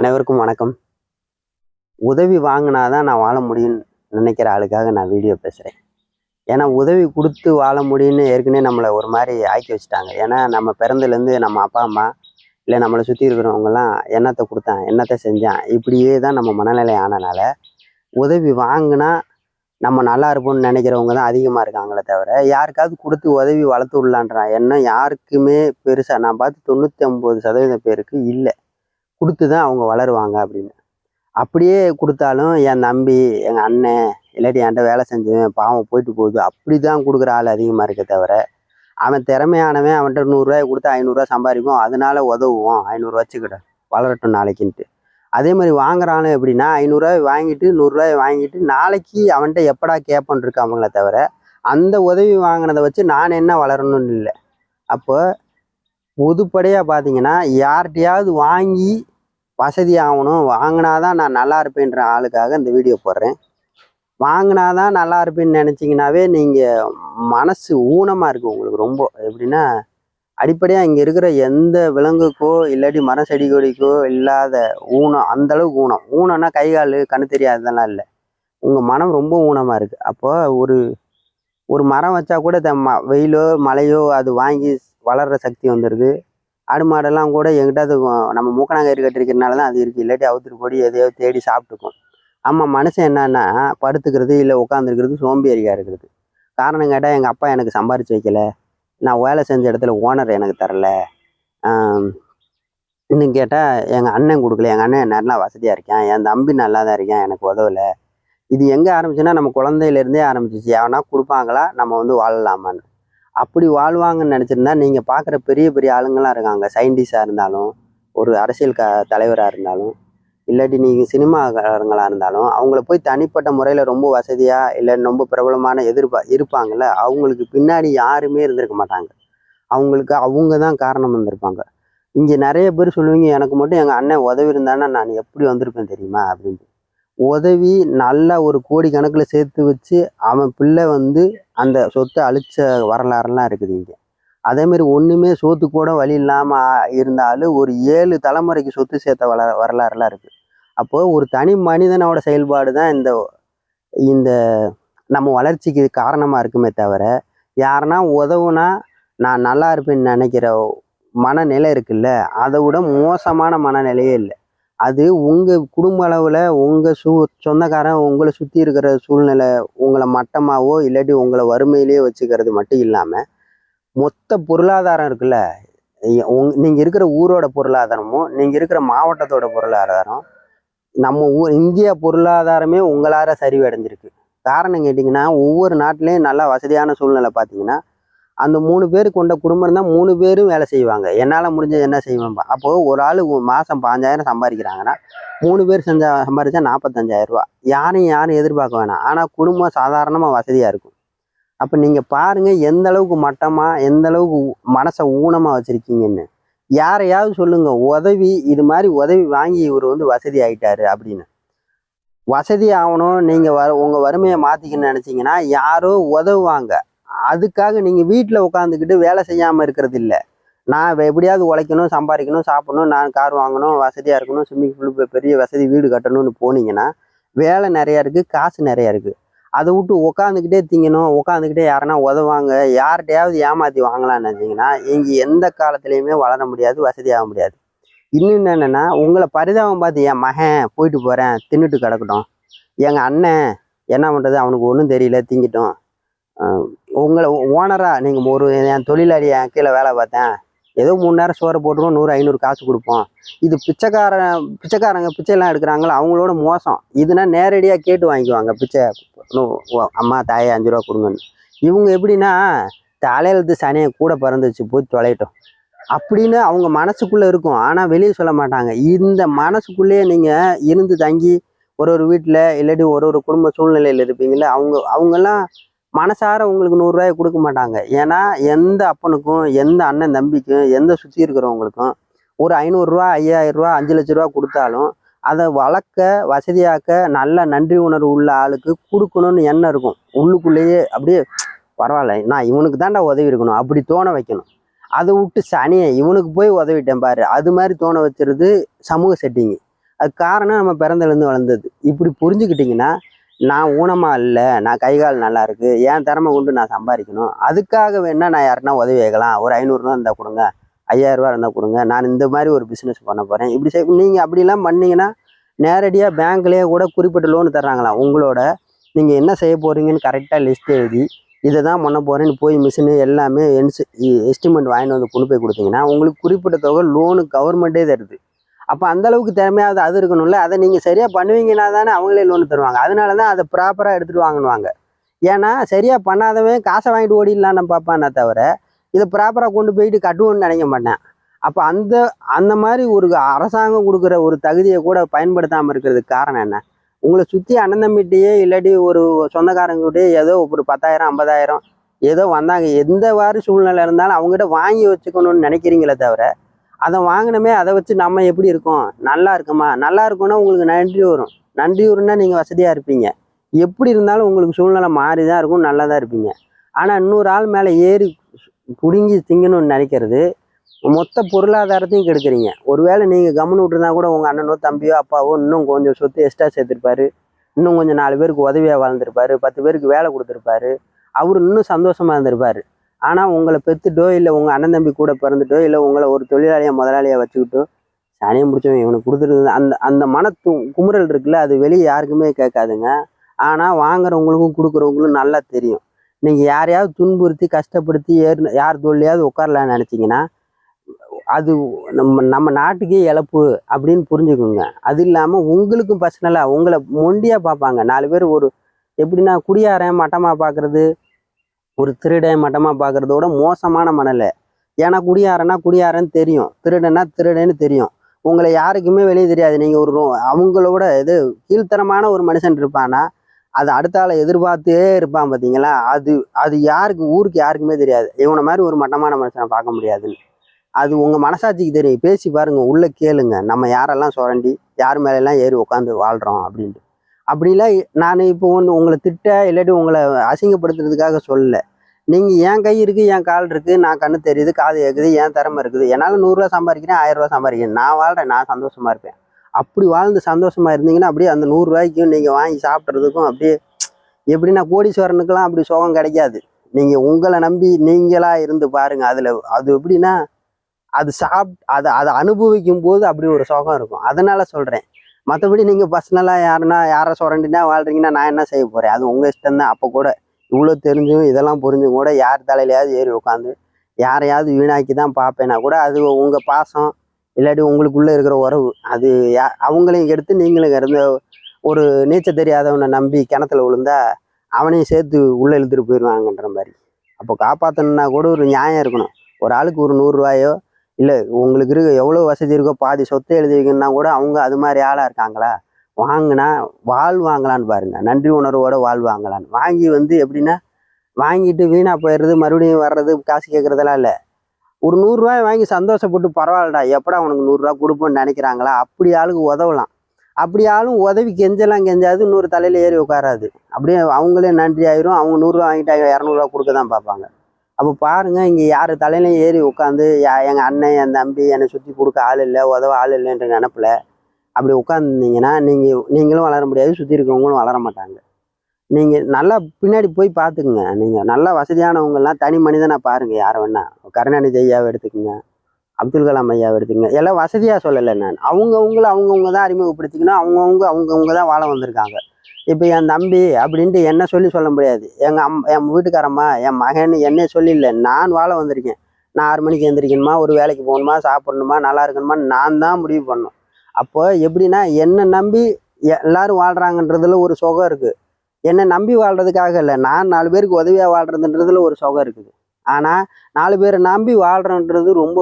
அனைவருக்கும் வணக்கம். உதவி வாங்கினாதான் நான் வாழ முடியும்னு நினைக்கிற ஆளுக்காக நான் வீடியோ பேசுகிறேன் ஏன்னா உதவி கொடுத்து வாழ முடியும்னு ஏற்கனவே நம்மளை ஒரு மாதிரி ஆக்கி வச்சுட்டாங்க. ஏன்னா நம்ம பிறந்தலேருந்து நம்ம அப்பா அம்மா இல்லை நம்மளை சுற்றி இருக்கிறவங்கலாம் என்னத்தை கொடுத்தான் என்னத்தை செஞ்சான் இப்படியே தான் நம்ம மனநிலை ஆனனால உதவி வாங்கினா நம்ம நல்லா இருப்போம்னு நினைக்கிறவங்க தான் அதிகமாக இருக்காங்களே தவிர யாருக்காவது கொடுத்து உதவி வளர்த்து விடலான்றான் எண்ணம் யாருக்குமே பெருசாக நான் பார்த்து தொண்ணூற்றி ஒம்பது சதவீதம் பேருக்கு இல்லை. கொடுத்து தான் அவங்க வளருவாங்க அப்படின்னு. அப்படியே கொடுத்தாலும் என் தம்பி எங்கள் அண்ணன் இல்லாட்டி என்கிட்ட வேலை செஞ்சவன் பாவம் போயிட்டு போகுது. அப்படி தான் கொடுக்குற ஆள் அதிகமாக இருக்க தவிர அவன் திறமையானவன் அவன்கிட்ட நூறுரூவாய் கொடுத்து ஐநூறுரூவா சம்பாதிக்கும் அதனால உதவுவோம். ஐநூறு வச்சுக்கிட்ட வளரட்டும் நாளைக்குன்ட்டு. அதே மாதிரி வாங்குறானு எப்படின்னா ஐநூறுரூவாய் வாங்கிட்டு நூறுரூவாய் வாங்கிட்டு நாளைக்கு அவன்கிட்ட எப்படா கேட்பன் இருக்கு அவங்கள தவிர அந்த உதவி வாங்கினதை வச்சு நான் என்ன வளரணும்னு இல்லை. அப்போ பொதுப்படையாக பார்த்தீங்கன்னா யார்கிட்டயாவது வாங்கி வசதி ஆகணும் வாங்கினாதான் நான் நல்லா இருப்பேன்ற ஆளுக்காக இந்த வீடியோ போடுறேன். வாங்கினா தான் நல்லா இருப்பேன்னு நினச்சிங்கனாவே நீங்கள் மனசு ஊனமாக இருக்குது உங்களுக்கு ரொம்ப. எப்படின்னா அடிப்படையாக இங்கே இருக்கிற எந்த விலங்குக்கோ இல்லாட்டி மரம் செடி கொடிக்கோ இல்லாத ஊனம் அந்தளவுக்கு ஊனம். ஊனம்னா கை கால் கண்ணு தெரியாததெல்லாம் இல்லை. உங்கள் மனம் ரொம்ப ஊனமாக இருக்குது அப்போ ஒரு ஒரு மரம் வச்சா கூட த ம வெயிலோ மழையோ அது வாங்கி வளர்கிற சக்தி வந்துடுது ஆடு மாடெல்லாம் கூட எங்கிட்ட அது நம்ம மூக்கணாங்கயிறு கட்டிருக்கிறனால தான் அது இருக்குது இல்லாட்டி அவுத்துட்டு போடி எதையோ தேடி சாப்பிட்டுக்கும். ஆமாம் மனசு என்னன்னா படுத்துக்கிறது இல்லை உட்காந்துருக்கிறது சோம்பேறியாக இருக்கிறது. காரணம் கேட்டால் எங்கள் அப்பா எனக்கு சம்பாரிச்சு வைக்கல. நான் வேலை செஞ்ச இடத்துல ஓனர் எனக்கு தரல. இன்னும் கேட்டால் எங்கள் அண்ணன் கொடுக்கல. எங்கள் அண்ணன் நல்லா வசதியாக இருக்கேன். என் தம்பி நல்லா தான் இருக்கேன். எனக்கு உதவலை. இது எங்கே ஆரம்பிச்சுன்னா நம்ம குழந்தையிலேருந்தே ஆரம்பிச்சிச்சு. எவனா கொடுப்பாங்களா நம்ம வந்து வாழலாமான்னு. அப்படி வாழ்வாங்கன்னு நினச்சிருந்தா நீங்கள் பார்க்குற பெரிய பெரிய ஆளுங்களாம் இருக்காங்க. சயின்டிஸ்டாக இருந்தாலும் ஒரு அரசியல் க தலைவராக இருந்தாலும் இல்லாட்டி நீங்கள் சினிமாக்காரங்களாக இருந்தாலும் அவங்கள போய் தனிப்பட்ட முறையில் ரொம்ப வசதியாக இல்லை ரொம்ப பிரபலமான எதிர்பா இருப்பாங்கல்ல அவங்களுக்கு பின்னாடி யாருமே இருந்திருக்க மாட்டாங்க. அவங்களுக்கு அவங்க தான் காரணம் வந்திருப்பாங்க இங்கே நிறைய பேர் சொல்லுவீங்க எனக்கு மட்டும் எங்கள் அண்ணன் உதவி இருந்தானா நான் எப்படி வந்திருப்பேன் தெரியுமா? அப்படின்ட்டு. உதவி நல்லா ஒரு கோடி கணக்கில் சேர்த்து வச்சு அவன் பிள்ளை வந்து அந்த சொத்தை அழிச்ச வரலாறுலாம் இருக்குது இங்கே. அதேமாரி ஒன்றுமே சொத்து கூட வழி இல்லாமல் இருந்தாலும் ஒரு ஏழு தலைமுறைக்கு சொத்து சேர்த்த வள வரலாறுலாம் இருக்குது அப்போது ஒரு தனி மனிதனோட செயல்பாடு தான் இந்த இந்த நம்ம வளர்ச்சிக்கு காரணமாக இருக்குமே தவிர யாருன்னா உதவுனா நான் நல்லா இருப்பேன்னு நினைக்கிற மனநிலை இருக்குல்ல அதை விட மோசமான மனநிலையே இல்லை. அது உங்கள் குடும்ப அளவில் உங்கள் சு சொந்தக்காரன் உங்களை சுற்றி இருக்கிற சூழ்நிலை உங்களை மட்டமாகவோ இல்லாட்டி உங்களை வறுமையிலேயே வச்சுக்கிறது மட்டும் இல்லாமல் மொத்த பொருளாதாரம் இருக்குல்ல உங் நீங்கள் இருக்கிற ஊரோட பொருளாதாரமும் நீங்கள் இருக்கிற மாவட்டத்தோட பொருளாதாரம் நம்ம ஊர் இந்தியா பொருளாதாரமே உங்களால் சரிவடைஞ்சிருக்கு. காரணம் கேட்டிங்கன்னா ஒவ்வொரு நாட்டிலையும் நல்லா வசதியான சூழ்நிலை பார்த்தீங்கன்னா அந்த மூணு பேர் கொண்ட குடும்பம் இருந்தால் மூணு பேரும் வேலை செய்வாங்க. என்னால் முடிஞ்சது என்ன செய்வேன் அப்போது ஒரு ஆள் மாதம் பாஞ்சாயிரம் சம்பாதிக்கிறாங்கன்னா மூணு பேர் செஞ்சா சம்பாதிச்சா நாற்பத்தஞ்சாயிரரூபா யாரையும் யாரும் எதிர்பார்க்க வேணாம். ஆனால் குடும்பம் சாதாரணமாக வசதியாக இருக்கும். அப்போ நீங்கள் பாருங்கள் எந்த அளவுக்கு மட்டமாக எந்த அளவுக்கு மனசை ஊனமாக வச்சுருக்கீங்கன்னு. யாரையாவது சொல்லுங்க உதவி இது மாதிரி உதவி வாங்கி இவர் வந்து வசதி ஆகிட்டாரு அப்படின்னு. வசதி ஆகணும் நீங்கள் வ உங்கள் வறுமையை மாற்றிக்கணும்னு நினச்சிங்கன்னா யாரோ உதவுவாங்க. அதுக்காக நீங்கள் வீட்டில் உட்காந்துக்கிட்டு வேலை செய்யாமல் இருக்கிறது இல்லை நான் எப்படியாவது உழைக்கணும் சம்பாதிக்கணும் சாப்பிடணும் நான் கார் வாங்கணும் வசதியாக இருக்கணும் ஸ்விம்மிங் பூல் பெரிய வசதி வீடு கட்டணும்னு போனீங்கன்னா வேலை நிறையா இருக்குது காசு நிறையா இருக்குது அதை விட்டு உட்காந்துக்கிட்டே திங்கணும் உட்காந்துக்கிட்டே யாருன்னா உதவாங்க யார்கிட்டையாவது ஏமாற்றி வாங்கலாம்னு நினச்சிங்கன்னா இங்கே எந்த காலத்துலேயுமே வளர முடியாது வசதியாக முடியாது. இன்னும் என்னென்னா உங்களை பரிதாபம் பார்த்து என் மகன் போயிட்டு போகிறேன் தின்னுட்டு கிடக்கட்டும். எங்கள் அண்ணன் என்ன பண்ணுறது அவனுக்கு ஒன்றும் தெரியல திங்கிட்டோம். உங்களை ஓனராக நீங்கள் ஒரு என் தொழிலாளி என் கீழே வேலை பார்த்தேன். ஏதோ மூணு நேரம் சோறு போட்டுருவோம் நூறு ஐநூறு காசு கொடுப்போம். இது பிச்சைக்காரன் பிச்சைக்காரங்க பிச்சைலாம் எடுக்கிறாங்களோ? அவங்களோட மோசம். இதுனா நேரடியாக கேட்டு வாங்கிக்குவாங்க பிச்சை. அம்மா தாயே அஞ்சு ரூபா கொடுங்கன்னு. இவங்க எப்படின்னா தலையெழுத்து சனியை கூட பிறந்துச்சு போய் தொலையட்டும். அப்படின்னு அவங்க மனசுக்குள்ளே இருக்கும். ஆனால் வெளியே சொல்ல மாட்டாங்க. இந்த மனசுக்குள்ளேயே நீங்கள் இருந்து தங்கி ஒரு ஒரு வீட்டில் இல்லாட்டி ஒரு ஒரு குடும்ப சூழ்நிலையில் இருப்பீங்கள்ல அவங்க அவங்கெல்லாம் மனசார உங்களுக்கு நூறுரூவாயை கொடுக்க மாட்டாங்க. ஏன்னா எந்த அப்பனுக்கும் எந்த அண்ணன் தம்பிக்கும் எந்த சுற்றி இருக்கிறவங்களுக்கும் ஒரு ஐநூறுரூவா ஐயாயிரரூவா அஞ்சு லட்ச ரூபா கொடுத்தாலும் அதை வளர்க்க வசதியாக்க நல்ல நன்றி உணர்வு உள்ள ஆளுக்கு கொடுக்கணும்னு எண்ணம் இருக்கும். உள்ளுக்குள்ளேயே அப்படியே பரவாயில்ல நான் இவனுக்கு தான்டா உதவி இருக்கணும். அப்படி தோண வைக்கணும். அதை விட்டு சனியை இவனுக்கு போய் உதவிட்டேன் பாரு. அது மாதிரி தோண வச்சுருது சமூக செட்டிங்கு அது காரணம் நம்ம பிறந்தலேருந்து வளர்ந்தது. இப்படி புரிஞ்சுக்கிட்டிங்கன்னா நான் ஊனமா இல்லை நான் கை கால் நல்லா இருக்கு என் திறமை கொண்டு நான் சம்பாதிக்கணும். அதுக்காக வேணால் நான் யாருன்னா உதவி கேட்கலாம். ஒரு ஐநூறுரூவா இருந்தால் கொடுங்க ஐயாயிரரூவா இருந்தால் கொடுங்க நான் இந்த மாதிரி ஒரு பிஸ்னஸ் பண்ண போகிறேன் இப்படி செய் நீங்கள் அப்படிலாம் பண்ணீங்கன்னா நேரடியாக பேங்க்லேயே கூட குறிப்பிட்ட லோன் தர்றாங்களாம். உங்களோட நீங்கள் என்ன செய்ய போகிறீங்கன்னு கரெக்டாக லிஸ்ட் எழுதி இதை தான் பண்ண போகிறேன்னு போய் மிஷினு எல்லாமே என்ஸ் எஸ்டிமேட் வாங்கிட்டு வந்து கொண்டு போய் கொடுத்தீங்கன்னா உங்களுக்கு குறிப்பிட்ட தொகை லோனு கவர்மெண்ட்டே தருது. அப்போ அந்தளவுக்கு திறமையாவது அது இருக்கணும்ல? அதை நீங்கள் சரியாக பண்ணுவீங்கன்னா தானே அவங்களே லோன் தருவாங்க. அதனால தான் அதை ப்ராப்பராக எடுத்துகிட்டு வாங்கணுவாங்க. ஏன்னா சரியாக பண்ணாதவன் காசை வாங்கிட்டு ஓடிடலான்னு பார்ப்பானே தவிர இதை ப்ராப்பராக கொண்டு போயிட்டு கட்டுவோன்னு நினைக்க மாட்டேன். அப்போ அந்த அந்த மாதிரி ஒரு அரசாங்கம் கொடுக்குற ஒரு தகுதியை கூட பயன்படுத்தாமல் இருக்கிறதுக்கு காரணம் என்ன? உங்களை சுற்றி அண்ணன் இல்லாட்டி ஒரு சொந்தக்காரங்கிட்டே ஏதோ ஒரு பத்தாயிரம் ஐம்பதாயிரம் ஏதோ வந்தாங்க. எந்த வாரி சூழ்நிலை இருந்தாலும் அவங்ககிட்ட வாங்கி வச்சுக்கணும்னு நினைக்கிறீங்களே தவிர அதை வாங்கினமே அதை வச்சு நம்ம எப்படி இருக்கோம்? நல்லா இருக்குமா? நல்லா இருக்கும்னா உங்களுக்கு நன்றி வரும். நன்றி வரும்னா நீங்கள் வசதியாக இருப்பீங்க. எப்படி இருந்தாலும் உங்களுக்கு சூழ்நிலை மாறி தான் இருக்கும் நல்லா தான் இருப்பீங்க. ஆனால் இன்னொரு ஆள் மேலே ஏறி பிடுங்கி திங்கணும்னு நினைக்கிறது மொத்த பொருளாதாரத்தையும் கெடுக்குறீங்க. ஒருவேளை நீங்கள் கம்முன்னு விட்டுருந்தா கூட உங்கள் அண்ணனோ தம்பியோ அப்பாவோ இன்னும் கொஞ்சம் சொத்து எக்ஸ்ட்ரா சேர்த்துருப்பாரு. இன்னும் கொஞ்சம் நாலு பேருக்கு உதவியாக வாழ்ந்திருப்பாரு. பத்து பேருக்கு வேலை கொடுத்துருப்பாரு. அவர் இன்னும் சந்தோஷமாக இருந்திருப்பார். ஆனால் உங்களை பெற்றுட்டோ இல்லை உங்கள் அண்ணன் தம்பி கூட பிறந்துட்டோ இல்லை உங்களை ஒரு தொழிலாளியாக முதலாளியாக வச்சுக்கிட்டோ சனியை முடிச்சவன் இவனுக்கு கொடுத்துருந்தது. அந்த அந்த மன து குமுறல் இருக்குல்ல அது வெளியே யாருக்குமே கேட்காதுங்க. ஆனால் வாங்குறவங்களுக்கும் கொடுக்குறவங்களுக்கும் நல்லா தெரியும். நீங்கள் யாரையாவது துன்புறுத்தி கஷ்டப்படுத்தி ஏறு யார் தொழிலையாவது உட்காரலான்னு நினச்சிங்கன்னா அது நம்ம நம்ம நாட்டுக்கே இழப்பு அப்படின்னு புரிஞ்சுக்குங்க. அது இல்லாமல் உங்களுக்கும் பர்சனலாக உங்களை மொண்டியாக பார்ப்பாங்க. நாலு பேர் ஒரு எப்படின்னா குடியாரன் மட்டமாக பார்க்குறது ஒரு திருடன் மட்டமாக பார்க்குறதோட மோசமான மனநிலை. ஏன்னா குடியாரன்னா குடியாரன்னு தெரியும். திருடன்னா திருடன்னு தெரியும். உங்களை யாருக்குமே வெளியே தெரியாது. நீங்கள் ஒரு அவங்களோட இது கீழ்த்தரமான ஒரு மனுஷன் இருப்பானா அது அடுத்த ஆளை எதிர்பார்த்தே இருப்பான் பார்த்தீங்களா அது அது யாருக்கு ஊருக்கு யாருக்குமே தெரியாது. இவனை மாதிரி ஒரு மட்டமான மனுஷனை பார்க்க முடியாதுன்னு. அது உங்கள் மனசாட்சிக்கு தெரியும். பேசி பாருங்க. உள்ளே கேளுங்க. நம்ம யாரெல்லாம் சுரண்டி யார் மேலெல்லாம் ஏறி உட்காந்து வாழ்கிறோம் அப்படின்ட்டு. அப்படிலாம் நான் இப்போ ஒன்று உங்களை திட்ட இல்லாட்டி உங்களை அசிங்கப்படுத்துறதுக்காக சொல்லலை. நீங்கள் என் கை இருக்குது என் கால் இருக்குது நான் கண்ணு தெரியுது காது கேட்குது என் திறமை இருக்குது. என்னால் நூறுரூவா சம்பாதிக்கிறேன் ஆயிரம் ரூபா சம்பாதிக்கிறேன். நான் வாழ்கிறேன் நான் சந்தோஷமாக இருப்பேன். அப்படி வாழ்ந்து சந்தோஷமாக இருந்தீங்கன்னா அப்படியே அந்த நூறுரூவாய்க்கும் நீங்கள் வாங்கி சாப்பிட்றதுக்கும் அப்படியே எப்படின்னா கோடீஸ்வரனுக்கெல்லாம் அப்படி சுகம் கிடைக்காது. நீங்கள் உங்களை நம்பி நீங்களாக இருந்து பாருங்கள் அதில் அது எப்படின்னா அது சாப் அதை அதை அனுபவிக்கும் போது அப்படி ஒரு சுகம் இருக்கும். அதனால் சொல்கிறேன் மற்றபடி நீங்கள் பர்சனலாக யாருன்னா யாரை சுரண்டினா வாழ்றீங்கன்னா நான் என்ன செய்ய போகிறேன் அது உங்கள் இஷ்டம் தான் அப்போ கூட இவ்வளோ தெரிஞ்சும் இதெல்லாம் புரிஞ்சும் கூட யார் தலையிலையாவது ஏறி உட்காந்து யாரையாவது வீணாக்கி தான் பார்ப்பேன்னா கூட அது உங்கள் பாசம் இல்லாட்டி உங்களுக்குள்ளே இருக்கிற உறவு. அது யா அவங்களையும் எடுத்து நீங்களும் இருந்த ஒரு நீச்சல் தெரியாதவனை நம்பி கிணத்துல விழுந்தா அவனையும் சேர்த்து உள்ளே இழுத்துட்டு போயிடுவாங்கன்ற மாதிரி. அப்போ காப்பாற்றணுன்னா கூட ஒரு நியாயம் இருக்கணும். ஒரு ஆளுக்கு ஒரு நூறுரூவாயோ இல்லை உங்களுக்கு இருக்க எவ்வளோ வசதி இருக்கோ பாதி சொத்தை எழுதி வைக்கணும்னா கூட அவங்க அது மாதிரி ஆளாக இருக்காங்களா? வாங்கினா வாழ்வாங்களான்னு பாருங்கள் பாருங்க. நன்றி உணர்வோட வாழ்வாங்களான்னு வாங்கி வந்து எப்படின்னா வாங்கிட்டு வீணாக போயிடுறது மறுபடியும் வர்றது காசு கேட்குறதெல்லாம் இல்லை. ஒரு நூறுரூவாய் வாங்கி சந்தோஷப்பட்டு பரவாயில்லடா எப்படா உனக்கு நூறுரூவா கொடுப்போன்னு நினைக்கிறாங்களா? அப்படி ஆளுக்கு உதவலாம். அப்படி ஆளும் உதவி கெஞ்சலாம் கெஞ்சாது இன்னொரு தலையில் ஏறி உட்காராது. அப்படியே அவங்களே நன்றி ஆயிரும் அவங்க நூறுரூவா வாங்கிட்டு இரநூறுவா கொடுக்க தான் பார்ப்பாங்க. அப்போ பாருங்கள் இங்கே யார் தலையிலையும் ஏறி உட்காந்து எங்கள் அண்ணன் என் தம்பி என்னை சுற்றி கொடுக்க ஆள் இல்லை உதவ ஆள் இல்லைன்ற நினப்பில் அப்படி உட்காந்துருந்தீங்கன்னா நீங்கள் நீங்களும் வளர முடியாது சுற்றி இருக்கிறவங்களும் வளர மாட்டாங்க. நீங்கள் நல்லா பின்னாடி போய் பார்த்துக்குங்க நீங்கள் நல்லா வசதியானவங்கெல்லாம் தனி மனிதனாக பாருங்கள் யாரை வேணா. கருணாநிதி ஐயாவை எடுத்துக்கோங்க அப்துல் கலாம் ஐயாவை எடுத்துக்கோங்க. எல்லாம் வசதியாக சொல்லலை நான். அவங்கவுங்கள அவங்கவுங்க தான் அறிமுகப்படுத்திக்கணும் அவங்கவுங்க அவங்கவுங்க தான் வாழ வந்திருக்காங்க. இப்போ என் தம்பி அப்படின்ட்டு என்ன சொல்லி சொல்ல முடியாது. எங்கள் அம் என் வீட்டுக்காரம்மா என் மகன் என்னை சொல்லி நான் வாழ வந்திருக்கேன். நான் ஆறு மணிக்கு எந்திரிக்கணுமா? ஒரு வேலைக்கு போகணுமா? சாப்பிடணுமா? நல்லா இருக்கணுமா? நான் தான் முடிவு பண்ணணும். அப்போ எப்படின்னா என்னை நம்பி எல்லாரும் வாழ்கிறாங்கன்றதுல ஒரு சுகம் இருக்குது என்னை நம்பி வாழ்கிறதுக்காக இல்லை. நான் நாலு பேருக்கு உதவியாக வாழ்கிறதுன்றதுல ஒரு சுகம் இருக்குது. ஆனால் நாலு பேரை நம்பி வாழ்கிறன்றது ரொம்ப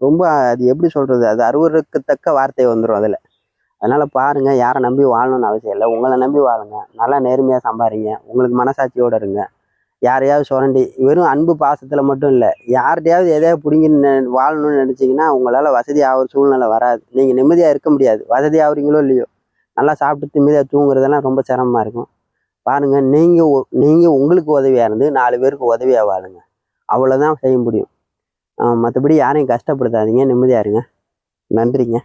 ரொம்ப அது எப்படி சொல்கிறது அது அருவருக்கத்தக்க வார்த்தை வந்துடும் அதில். அதனால் பாருங்கள் யாரை நம்பி வாழணும்னு அவசியம் இல்லை. உங்களை நம்பி வாழுங்க. நல்லா நேர்மையாக சம்பாதிங்க உங்களுக்கு மனசாட்சியோடு இருங்க. யாரையாவது சுரண்டி வெறும் அன்பு பாசத்தில் மட்டும் இல்லை யார்கிட்டையாவது எதையாவது பிடிங்கி வாழணும்னு நினச்சிங்கன்னா உங்களால் வசதி ஆகிற சூழ்நிலை வராது. நீங்கள் நிம்மதியாக இருக்க முடியாது. வசதி ஆகுறீங்களோ இல்லையோ நல்லா சாப்பிட்டு நிம்மதியாக தூங்குறதெல்லாம் ரொம்ப சிரமமாக இருக்கும். பாருங்கள் நீங்கள் நீங்கள் உங்களுக்கு உதவியாக இருந்து நாலு பேருக்கு உதவியாக வாழுங்க. அவ்வளோதான் செய்ய முடியும். மற்றபடி யாரையும் கஷ்டப்படுத்தாதீங்க. நிம்மதியாக இருங்க. நன்றிங்க.